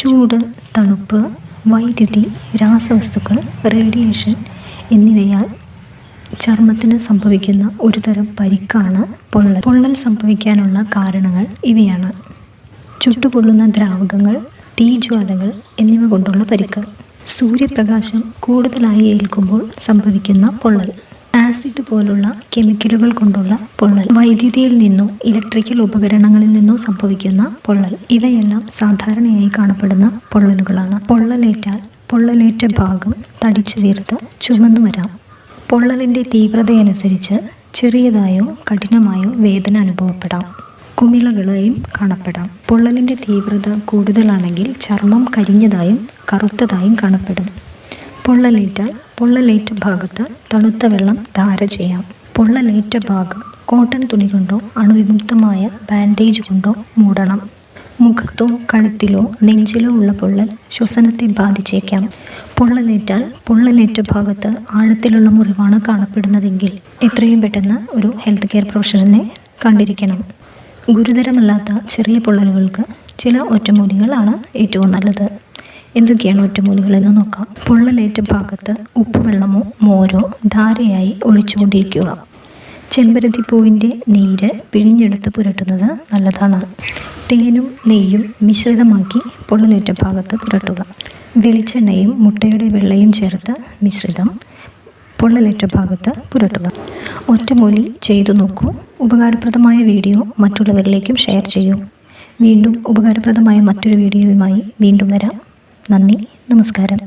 ചൂട് തണുപ്പ് വൈദ്യുതി രാസവസ്തുക്കൾ റേഡിയേഷൻ എന്നിവയാൽ ചർമ്മത്തിന് സംഭവിക്കുന്ന ഒരുതരം പരിക്കാണ് പൊള്ളൽ. പൊള്ളൽ സംഭവിക്കാനുള്ള കാരണങ്ങൾ ഇവയാണ്. ചുട്ടുപൊള്ളുന്ന ദ്രാവകങ്ങൾ തീജ്വാലകൾ എന്നിവ കൊണ്ടുള്ള പരിക്ക്. സൂര്യപ്രകാശം കൂടുതലായി ഏൽക്കുമ്പോൾ സംഭവിക്കുന്ന പൊള്ളൽ. ആസിഡ് പോലുള്ള കെമിക്കലുകൾ കൊണ്ടുള്ള പൊള്ളൽ. വൈദ്യുതിയിൽ നിന്നോ ഇലക്ട്രിക്കൽ ഉപകരണങ്ങളിൽ നിന്നോ സംഭവിക്കുന്ന പൊള്ളൽ. ഇവയെല്ലാം സാധാരണയായി കാണപ്പെടുന്ന പൊള്ളലുകളാണ്. പൊള്ളലേറ്റാൽ പൊള്ളലേറ്റ ഭാഗം തടിച്ചു വീർത്ത് ചുമന്നു വരാം. പൊള്ളലിന്റെ തീവ്രതയനുസരിച്ച് ചെറിയതായോ കഠിനമായോ വേദന അനുഭവപ്പെടാം. കുമിളകളായും കാണപ്പെടാം. പൊള്ളലിന്റെ തീവ്രത കൂടുതലാണെങ്കിൽ ചർമ്മം കരിഞ്ഞതായും കറുത്തതായും കാണപ്പെടും. പൊള്ളലേറ്റാൽ പൊള്ളലേറ്റ ഭാഗത്ത് തണുത്ത വെള്ളം ധാര ചെയ്യാം. പൊള്ളലേറ്റ ഭാഗം കോട്ടൺ തുണി കൊണ്ടോ അണുവിമുക്തമായ ബാൻഡേജ് കൊണ്ടോ മൂടണം. മുഖത്തോ കഴുത്തിലോ നെഞ്ചിലോ ഉള്ള പൊള്ളൽ ശ്വസനത്തെ ബാധിച്ചേക്കാം. പൊള്ളലേറ്റാൽ പൊള്ളലേറ്റ ഭാഗത്ത് ആഴത്തിലുള്ള മുറിവാണ് കാണപ്പെടുന്നതെങ്കിൽ എത്രയും പെട്ടെന്ന് ഒരു ഹെൽത്ത് കെയർ പ്രൊഫഷണലിനെ കണ്ടിരിക്കണം. ഗുരുതരമല്ലാത്ത ചെറിയ പൊള്ളലുകൾക്ക് ചില ഒറ്റമൂലികളാണ് ഏറ്റവും നല്ലത്. എന്തൊക്കെയാണ് ഒറ്റമൂലികളെന്ന് നോക്കാം. പൊള്ളലേറ്റ ഭാഗത്ത് ഉപ്പുവെള്ളമോ മോരോ ധാരയായി ഒഴിച്ചുകൊണ്ടിരിക്കുക ചെമ്പരത്തിപ്പൂവിന്റെ നീര് പിഴിഞ്ഞെടുത്ത് പുരട്ടുന്നത് നല്ലതാണ്. തേനും നെയ്യും മിശ്രിതമാക്കി പൊള്ളലേറ്റ ഭാഗത്ത് പുരട്ടുക. വെളിച്ചെണ്ണയും മുട്ടയുടെ വെള്ളയും ചേർത്ത് മിശ്രിതം പൊള്ളലേറ്റ ഭാഗത്ത് പുരട്ടുക. ഒറ്റമൂലി ചെയ്തു നോക്കൂ. ഉപകാരപ്രദമായ വീഡിയോ മറ്റുള്ളവരിലേക്കും ഷെയർ ചെയ്യൂ. വീണ്ടും ഉപകാരപ്രദമായ മറ്റൊരു വീഡിയോയുമായി വീണ്ടും വരാം. നന്ദി നമസ്കാരം.